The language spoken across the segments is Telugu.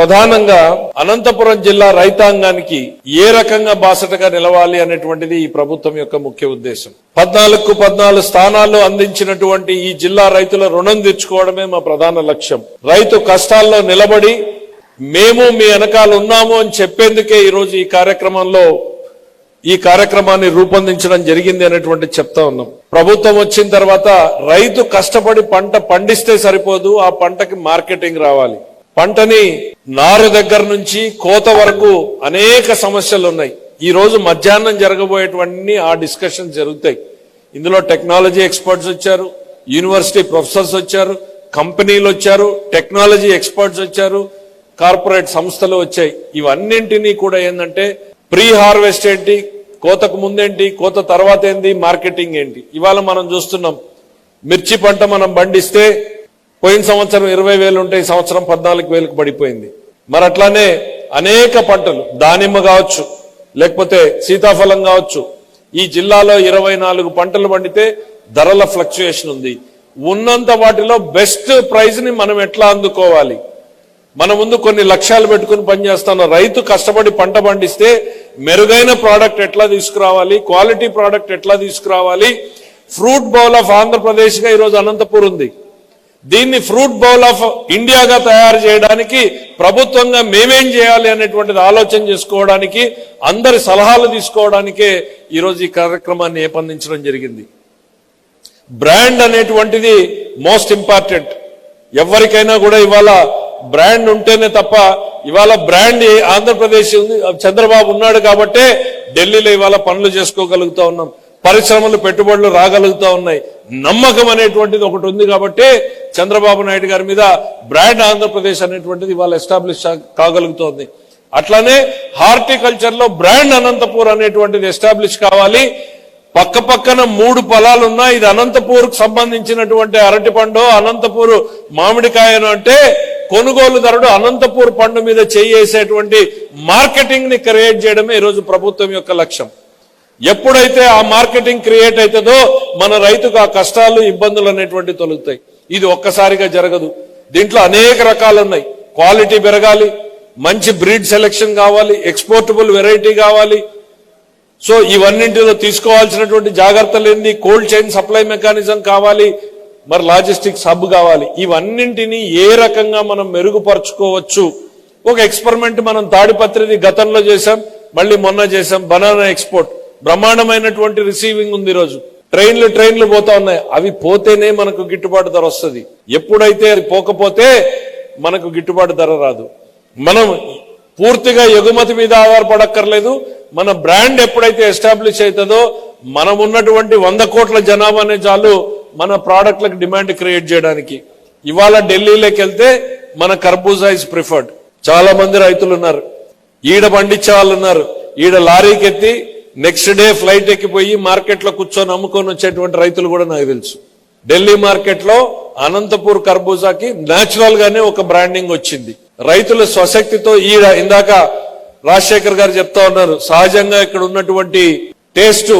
ప్రధానంగా అనంతపురం జిల్లా రైతాంగానికి ఏ రకంగా బాసటగా నిలవాలి అనేటువంటిది ఈ ప్రభుత్వం యొక్క ముఖ్య ఉద్దేశం. పద్నాలుగు పద్నాలుగు స్థానాలు అందించినటువంటి ఈ జిల్లా రైతుల రుణం తెచ్చుకోవడమే మా ప్రధాన లక్ష్యం. రైతు కష్టాల్లో నిలబడి మేము మీ వెనకాల ఉన్నాము అని చెప్పేందుకే ఈరోజు ఈ కార్యక్రమంలో ఈ కార్యక్రమాన్ని రూపొందించడం జరిగింది అనేటువంటి చెప్తా ఉన్నాం. ప్రభుత్వం వచ్చిన తర్వాత రైతు కష్టపడి పంట పండిస్తే సరిపోదు ఆ పంటకి మార్కెటింగ్ రావాలి. పంటని నారు దగ్గర నుంచి కోత వరకు అనేక సమస్యలు ఉన్నాయి. ఈ రోజు మధ్యాహ్నం జరగబోయేటువంటి ఆ డిస్కషన్ జరుగుతాయి. ఇందులో టెక్నాలజీ ఎక్స్పర్ట్స్ వచ్చారు యూనివర్సిటీ ప్రొఫెసర్స్ వచ్చారు కంపెనీలు వచ్చారు టెక్నాలజీ ఎక్స్పర్ట్స్ వచ్చారు కార్పొరేట్ సంస్థలు వచ్చాయి. ఇవన్నింటినీ కూడా ఏంటంటే ప్రీ హార్వెస్ట్ ఏంటి కోతకు ముందేంటి కోత తర్వాత ఏంటి మార్కెటింగ్ ఏంటి. ఇవాళ మనం చూస్తున్నాం మిర్చి పంట మనం పండిస్తే పోయిన సంవత్సరం ఇరవై వేలు ఉంటే ఈ సంవత్సరం పద్నాలుగు వేలకు పడిపోయింది. మరి అట్లానే అనేక పంటలు దానిమ్మ కావచ్చు లేకపోతే సీతాఫలం కావచ్చు ఈ జిల్లాలో ఇరవై నాలుగు పంటలు పండితే ధరల ఫ్లక్చుయేషన్ ఉంది. ఉన్నంత వాటిలో బెస్ట్ ప్రైజ్ని మనం ఎట్లా అందుకోవాలి? మన ముందు కొన్ని లక్ష్యాలు పెట్టుకుని పనిచేస్తాను రైతు కష్టపడి పంట పండిస్తే మెరుగైన ప్రోడక్ట్ ఎట్లా తీసుకురావాలి? క్వాలిటీ ప్రోడక్ట్ ఎట్లా తీసుకురావాలి? ఫ్రూట్ బౌల్ ఆఫ్ ఆంధ్రప్రదేశ్గా ఈరోజు అనంతపూర్ ఉంది. దీన్ని ఫ్రూట్ బౌల్ ఆఫ్ ఇండియాగా తయారు చేయడానికి ప్రభుత్వంగా మేమేం చేయాలి అనేటువంటిది ఆలోచన చేసుకోవడానికి అందరి సలహాలు తీసుకోవడానికే ఈరోజు ఈ కార్యక్రమాన్ని ఏపందించడం జరిగింది. బ్రాండ్ అనేటువంటిది మోస్ట్ ఇంపార్టెంట్. ఎవరికైనా కూడా ఇవాళ బ్రాండ్ ఉంటేనే తప్ప ఇవాళ బ్రాండ్ ఆంధ్రప్రదేశ్ ఉంది చంద్రబాబు ఉన్నాడు కాబట్టే ఢిల్లీలో ఇవాళ పనులు చేసుకోగలుగుతా ఉన్నాం. పరిశ్రమలు పెట్టుబడులు రాగలుగుతా ఉన్నాయి. నమ్మకం అనేటువంటిది ఒకటి ఉంది కాబట్టి చంద్రబాబు నాయుడు గారి మీద బ్రాండ్ ఆంధ్రప్రదేశ్ అనేటువంటిది ఇవాళ ఎస్టాబ్లిష్ కాగలుగుతోంది. అట్లానే హార్టికల్చర్లో బ్రాండ్ అనంతపూర్ అనేటువంటిది ఎస్టాబ్లిష్ కావాలి. పక్క పక్కన మూడు పొలాలు ఉన్నాయి ఇది అనంతపూర్కు సంబంధించినటువంటి అరటి పండు అనంతపూర్ మామిడికాయను అంటే కొనుగోలుదారుడు అనంతపూర్ పండు మీద చేయేసేటువంటి మార్కెటింగ్ని క్రియేట్ చేయడమే ఈరోజు ప్రభుత్వం యొక్క లక్ష్యం. ఎప్పుడైతే ఆ మార్కెటింగ్ క్రియేట్ అవుతుందో మన రైతుకు ఆ కష్టాలు ఇబ్బందులు అనేటువంటి తొలుగుతాయి. ఇది ఒక్కసారిగా జరగదు. దీంట్లో అనేక రకాలు ఉన్నాయి క్వాలిటీ పెరగాలి మంచి బ్రీడ్ సెలెక్షన్ కావాలి ఎక్స్పోర్టబుల్ వెరైటీ కావాలి. సో ఇవన్నింటిలో తీసుకోవాల్సినటువంటి జాగ్రత్తలు ఏంది కోల్డ్ చైన్ సప్లై మెకానిజం కావాలి మరి లాజిస్టిక్స్ హబ్ కావాలి. ఇవన్నింటినీ ఏ రకంగా మనం మెరుగుపరచుకోవచ్చు? ఒక ఎక్స్పెరిమెంట్ మనం తాడిపత్రిది గతంలో చేశాం మళ్ళీ మొన్న చేశాం బనానా ఎక్స్పోర్ట్. బ్రహ్మాండమైనటువంటి రిసీవింగ్ ఉంది ఈరోజు. ట్రైన్లు ట్రైన్లు పోతా ఉన్నాయి. అవి పోతేనే మనకు గిట్టుబాటు ధర వస్తుంది. ఎప్పుడైతే అది పోకపోతే మనకు గిట్టుబాటు ధర రాదు. మనం పూర్తిగా ఎగుమతి మీద ఆధారపడక్కర్లేదు. మన బ్రాండ్ ఎప్పుడైతే ఎస్టాబ్లిష్ అవుతుందో మనం ఉన్నటువంటి వంద కోట్ల జనాభానే చాలు మన ప్రోడక్ట్లకు డిమాండ్ క్రియేట్ చేయడానికి. ఇవాళ ఢిల్లీలోకి వెళ్తే మన కర్బూజా ఇస్ ప్రిఫర్డ్ చాలా మంది రైతులు ఉన్నారు ఈడ పండించే వాళ్ళు ఉన్నారు ఈడ లారీకి ఎత్తి నెక్స్ట్ డే ఫ్లైట్ ఎక్కిపోయి మార్కెట్లో కూర్చొని అమ్ముకొని వచ్చేటువంటి రైతులు కూడా నాకు తెలుసు. ఢిల్లీ మార్కెట్లో అనంతపూర్ కర్బూజాకి నేచురల్ గానే ఒక బ్రాండింగ్ వచ్చింది. రైతుల స్వశక్తితో ఈ ఇందాక రాజశేఖర్ గారు చెప్తా ఉన్నారు. సహజంగా ఇక్కడ ఉన్నటువంటి టేస్ట్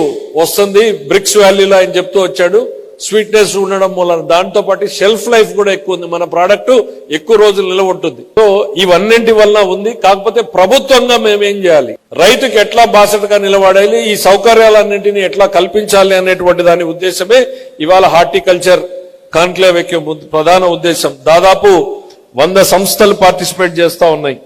వస్తుంది. బ్రిక్స్ వ్యాలీలో ఆయన చెప్తూ వచ్చాడు. స్వీట్నెస్ ఉండడం మూలన దాంతో పాటు షెల్ఫ్ లైఫ్ కూడా ఎక్కువ ఉంది. మన ప్రోడక్ట్ ఎక్కువ రోజులు నిలబడుతుంది. సో ఇవన్నింటి వల్ల ఉంది. కాకపోతే ప్రభుత్వంగా మేమేం చేయాలి? రైతుకి ఎట్లా బాసటగా నిలబడాలి? ఈ సౌకర్యాలన్నింటినీ ఎట్లా కల్పించాలి అనేటువంటి దాని ఉద్దేశమే ఇవాళ హార్టికల్చర్ కాన్క్లేవ్ యొక్క ప్రధాన ఉద్దేశం. దాదాపు వంద సంస్థలు పార్టిసిపేట్ చేస్తా ఉన్నాయి.